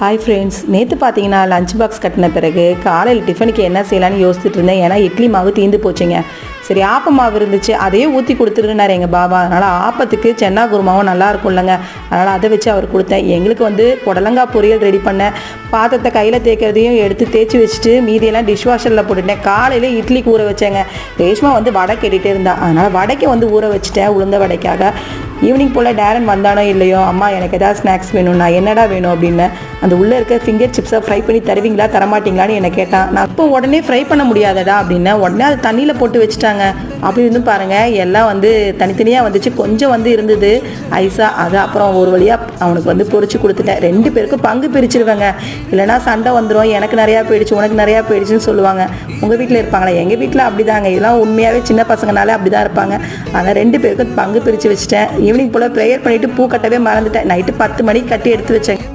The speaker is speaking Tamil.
ஹாய் ஃப்ரெண்ட்ஸ் நேற்று பார்த்தீங்கன்னா லஞ்ச் பாக்ஸ் கட்டின பிறகு காலையில் டிஃபனுக்கு என்ன செய்யலாம்னு யோசிச்சுட்டு இருந்தேன். ஏன்னா இட்லி மாவு தீந்து போச்சுங்க. சரி ஆப்ப மாவு இருந்துச்சு. அதையே ஊற்றி கொடுத்துருந்தார் எங்கள் பாபா. அதனால் ஆப்பத்துக்கு சென்னா குருமாவும் நல்லா இருக்கும் இல்லைங்க அதனால் அதை வச்சு அவர் கொடுத்தேன். எங்களுக்கு வந்து புடலங்காய் பொரியல் ரெடி பண்ணேன். பாத்திரத்தை கையில் தேய்க்கிறதையும் எடுத்து தேய்ச்சி வச்சுட்டு மீதியெல்லாம் டிஷ் வாஷரில் போட்டுட்டேன். காலையில் இட்லிக்கு ஊற வச்சேங்க. ரேஷ்மா வந்து வடை கேட்டுகிட்டே இருந்தா. அதனால் வடைக்கு வந்து ஊற வச்சுட்டேன் உளுந்த வடைக்காக. ஈவினிங் போல் டேரன் வந்தானோ இல்லையோ அம்மா எனக்கு ஏதாவது ஸ்நாக்ஸ் வேணும் நான் என்னடா வேணும் அப்படின்னு. அந்த உள்ளே இருக்க ஃபிங்கர் சிப்ஸை ஃப்ரை பண்ணி தருவீங்களா தரமாட்டீங்களான்னு என்னை கேட்டான். நான் இப்போ உடனே ஃப்ரை பண்ண முடியாதடா அப்படின்னு. உடனே அது தண்ணியில் போட்டு வச்சுட்டாங்க. அப்படி பாருங்கள் எல்லாம் வந்து தனித்தனியாக வந்துச்சு. கொஞ்சம் வந்து இருந்தது. ஐஸா அது அப்புறம் ஒரு வழியாக அவனுக்கு வந்து பொறிச்சு கொடுத்துட்டேன். ரெண்டு பேருக்கும் பங்கு பிரிச்சிருவேங்க. இல்லைனா சண்டை வந்துடும் எனக்கு நிறையா போயிடுச்சு உனக்கு நிறையா போயிடுச்சுன்னு சொல்லுவாங்க. உங்கள் வீட்டில் இருப்பாங்களா? எங்கள் வீட்டில் அப்படிதாங்க. இதெல்லாம் உண்மையாகவே சின்ன பசங்கனாலே அப்படி தான் இருப்பாங்க. ஆனால் ரெண்டு பேருக்கும் பங்கு பிரித்து வச்சுட்டேன். ஈவினிங் போல் ப்ரேயர் பண்ணிவிட்டு பூ கட்டவே மறந்துட்டேன். நைட்டு பத்து மணிக்கு கட்டி எடுத்து வச்சேன்.